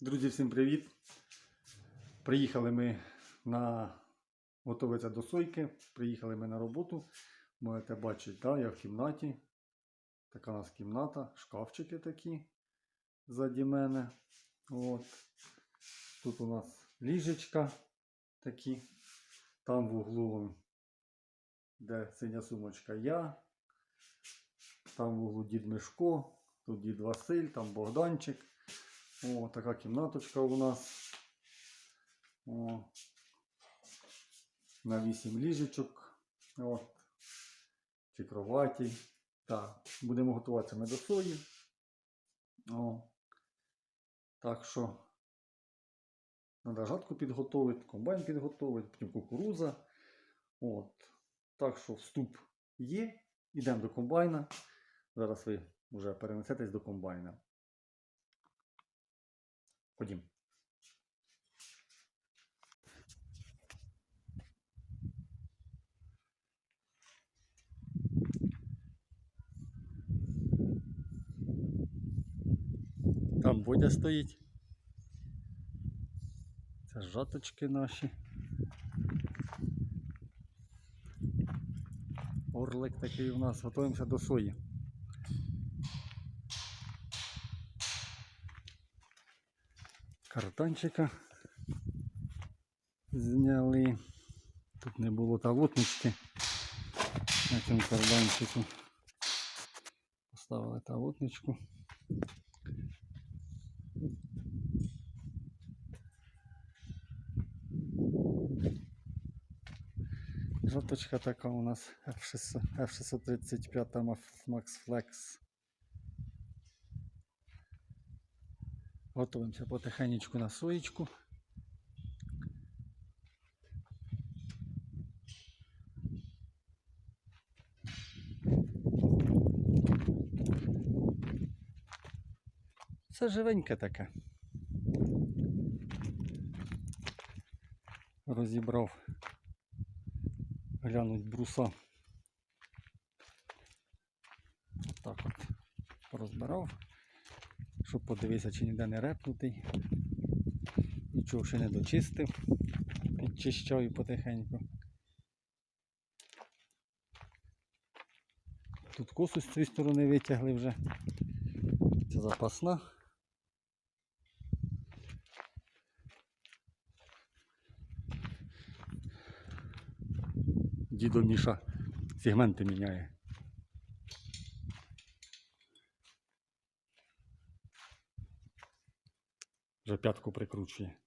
Друзі, всім привіт! Приїхали ми на готуватися до сойки. Приїхали ми на роботу. Можете бачити, да, я в кімнаті. Така у нас кімната, шкафчики такі ззаді мене. От. Тут у нас ліжечка такі. Там в углу, де синя сумочка я. Там в углу дід Мишко, тут дід Василь, там Богданчик. О, така кімнаточка у нас. О, на 8 ліжечок. От. Чи кроваті. Так, будемо готуватися ми до сої. О. Так що треба жатку підготувати, комбайн підготувати, потім кукуруза. От. Так що вступ є. Йдемо до комбайна. Зараз ви вже перенесетесь до комбайна. Ходім. Там Бодя стоїть. Це жаточки наші. Орлик такий у нас. Готуємося до сої. Картончика зняли. Тут не було тавутнички на цьому карданчику. Поставили тавутничку. Жовточка така у нас F600, F635 Max Flex. Готуємося потихенечку на соєчку. Це живеньке таке. Розібрав, глянуть бруса. Отак от порозбирав щоб подивитися, чи ніде не репнутий. Нічого ще не дочистив. Підчищаю потихеньку. Тут косу з цієї сторони витягли вже. Це запасна. Дідо Міша сегменти міняє. Вже п'ятку прикручує.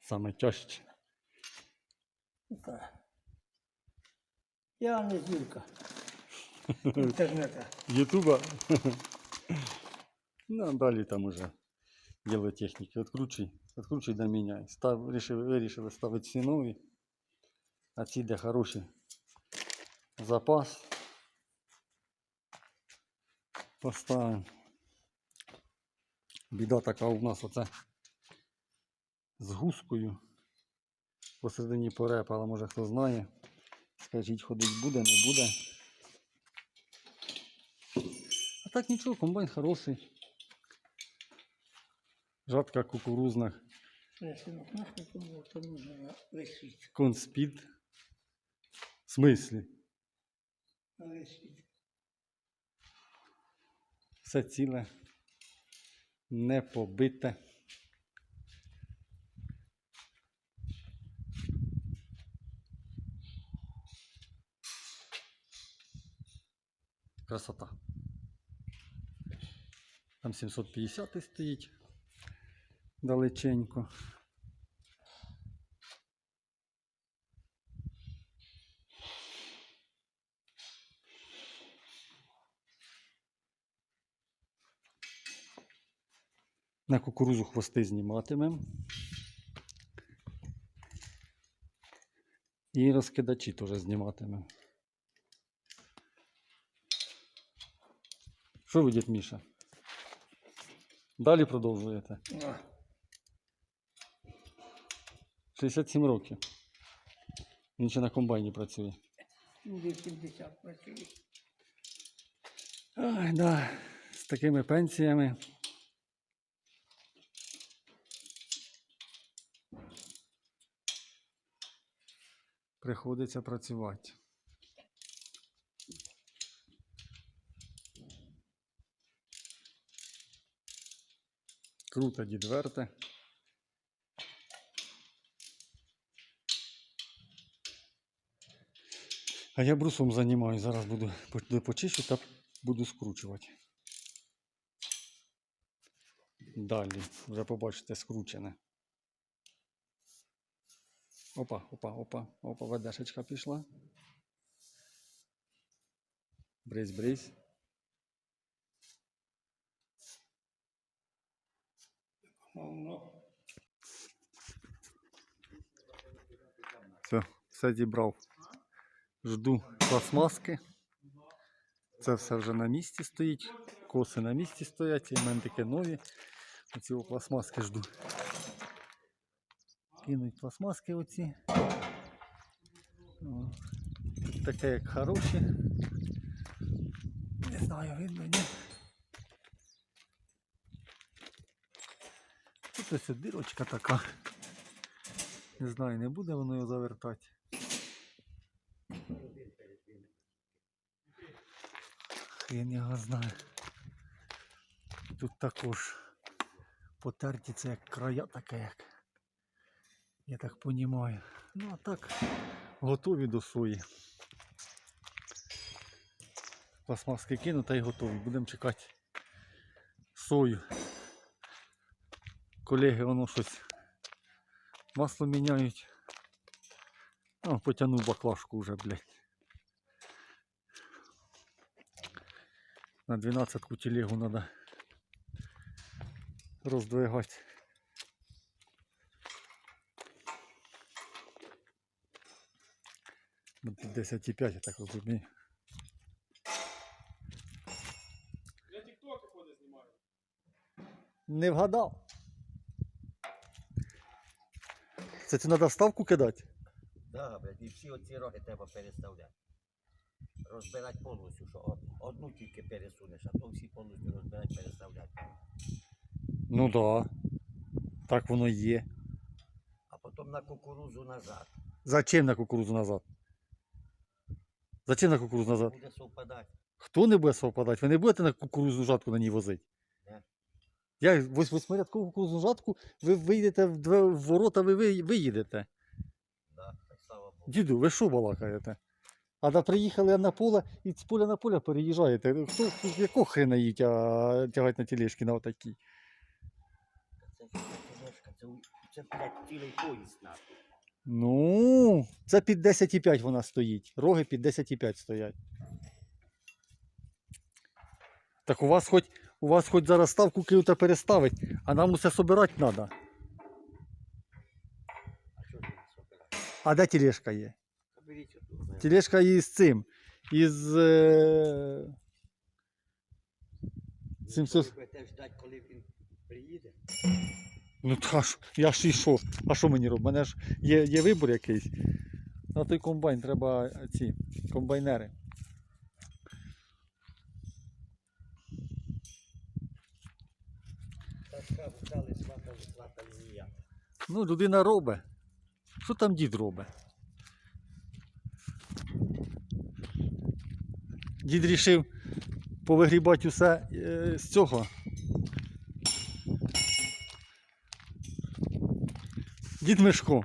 Саме тяжче. Так. Я не зірка. Інтернета. Ютуба. ну, а далі там уже діло техніки. Откручуй, откручуй да міняй. Став, вирішили, вирішили ставити всі нові. А ці де хороші. Запас. Поставимо. Біда така у нас оце з гускою. Посередині пореп, але може хто знає. Скажіть, ходить буде, не буде. А так нічого, комбайн хороший. Жатка кукурузна, конспід. В смислі? Все ціле, не побите. Красота. Там 750 стоїть далеченько. На кукурузу хвости зніматимемо. І розкидачі теж зніматимемо. Що ви, дід Міша? Далі продовжуєте. 67 років. Він ще на комбайні працює. Люди 70 працює. Ай, да. З такими пенсіями Приходиться працювати. Круто, дідверте. А я брусом займаюся. Зараз буду почищу та буду скручувати. Далі, вже побачите, скручене. Опа, опа, опа, опа, ведешечка пішла. Бризь, бризь. Все, все зібрав. Жду пластмаски. Це все вже на місці стоїть. Коси на місці стоять, і в нові. Оці пластмаски жду. Кинуть пластмаски оці. О, Тут таке як хороші. Не знаю, видно, ні. Тут ось дирочка така. Не знаю, не буде воно його завертати. Хрен його знає. Тут також потерті це як края таке як. Я так понімаю. Ну а так готові до сої. Пластмаски кину та й готові. Будемо чекати сою. Колеги воно щось масло міняють. О, потягнув баклажку вже, блядь. На 12 ку телегу треба роздвигати. Ну, під 10,5, я так розумію. Я тіктоки ходить знімаю. Не вгадав. Це ти треба вставку кидати? Да, блядь, і всі оці роги треба переставляти. Розбирати повністю, що одну тільки пересунеш, а то всі повністю розбирати, переставляти. Ну так. Да. Так воно є. А потім на кукурузу назад. Зачем на кукурузу назад? Зачем на кукурузу назад? Буде совпадати. Хто не буде совпадати? Ви не будете на кукурузну жатку на ній возити? Не. Я вось восьмирядкову кукурузну жатку, ви вийдете в, две- в ворота, ви ви- виїдете. Да, так слава Богу. Діду, ви що балакаєте? А да приїхали на поле і з поля на поле переїжджаєте. Хто, якого хрена її тя, тягать на тележки на отакі? Це ж тележка, це, у- це, блядь, цілий поїзд нахуй. Ну, це під 10,5 вона стоїть. Роги під 10,5 стоять. Так у вас хоч у вас хоч зараз ставку кинута переставить, а нам усе собирати треба. А де тележка є? Тележка із цим. Із. Е... цим Ви сос- будете ждати, коли він приїде. Ну та ж, я ж і що? А що мені робити? У мене ж є, є вибір якийсь. На той комбайн треба е, ці комбайнери. Ну, людина робить. Що там дід робить? Дід рішив повигрібати усе е, з цього. Дід Мишко.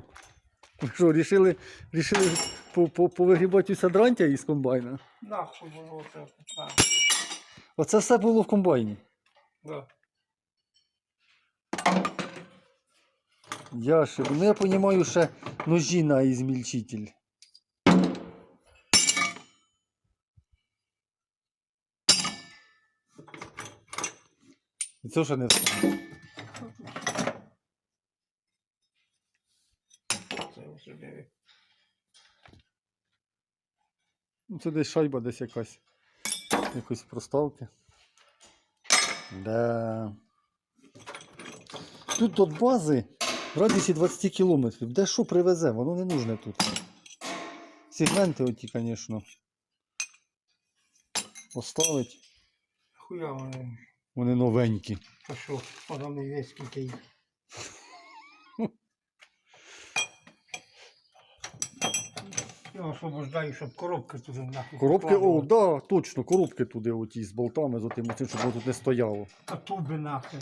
Ви що, рішили, рішили по- по- повигрібати усе дрантя із комбайна? нахуй було це. Оце все було в комбайні. да. Я ще, ну я розумію, ще ножі на ізмільчитель. І Це вже не встане. Це ось диви. Ну, Це десь шайба, десь якась. Якось проставки. Да. Тут від бази в радіусі 20 кілометрів. Де що привезе, воно не нужне тут. Сегменти оті, звісно. Поставить. Хуя вони. Вони новенькі. А що? Вона не є скільки їх. Я освобождаю, щоб коробки туди нахуй. Коробки, о, покладали. да, точно, коробки туди, оті з болтами, з отим, оцим, щоб воно тут не стояло. А туби нахуй.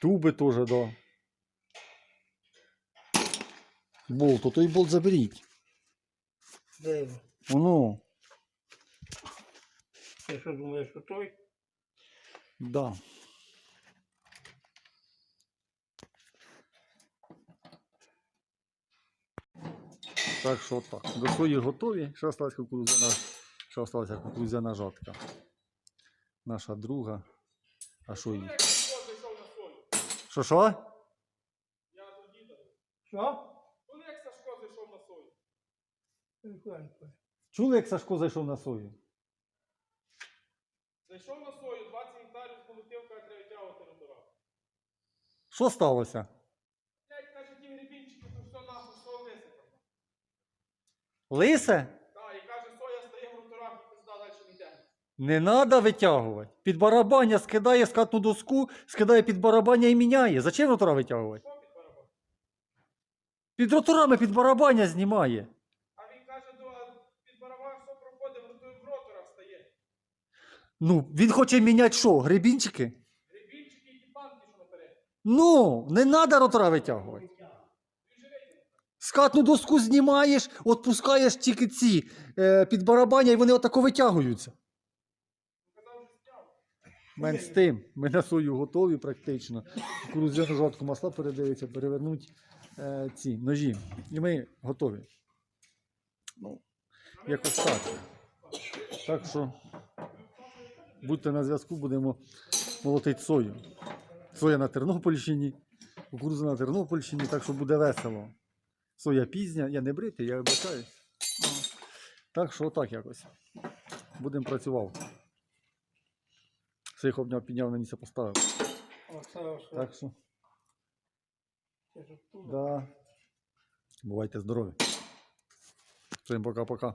Туби теж, да. Болт, то той болт заберіть. Де він? Воно, Ти що думаєш, що той? да. Так що так. До сої готові. Ще осталась кукурудзяна, ще осталася кукурудзяна жатка. Наша друга. А що їй? Як Сашко зайшов на сою? Що що? Я до діда. Що? Коли як Сашко зайшов на сою? Чули, як Сашко зайшов на сою? Зайшов на сою, 20 гектарів з колективка треба витягувати ротора. Що сталося? Блять, каже, ті гребінчики, то все нахуй, все висипано. Лисе? Так, і каже, соя стає в роторах і пизда далі не йде. Не треба витягувати. Під барабання скидає скатну доску, скидає під барабання і міняє. Зачем ротора витягувати? Що під барабан? Під роторами під барабання знімає. А він каже, до, під барабан все проходить, в ротор- в роторах стає. Ну, він хоче міняти що? Гребінчики? Гребінчики і ті банки, що наперед. Ну, не треба ротора витягувати. Скатну доску знімаєш, отпускаєш тільки ці е, під барабання, і вони отако витягуються. Мен з тим, ми на сою готові практично. Кукурудзяну жатку масла передивиться, перевернуть е, ці ножі. І ми готові. Ну, якось так. Так що будьте на зв'язку, будемо молотити сою. Соя на Тернопільщині, кукурудза на Тернопільщині, так що буде весело. Соя пізня, я не бритий, я вибачаюсь. Так що отак якось. Будемо працювати. Всіх обняв, підняв на місце поставив. Так що, да. Бувайте здорові. Всім пока-пока.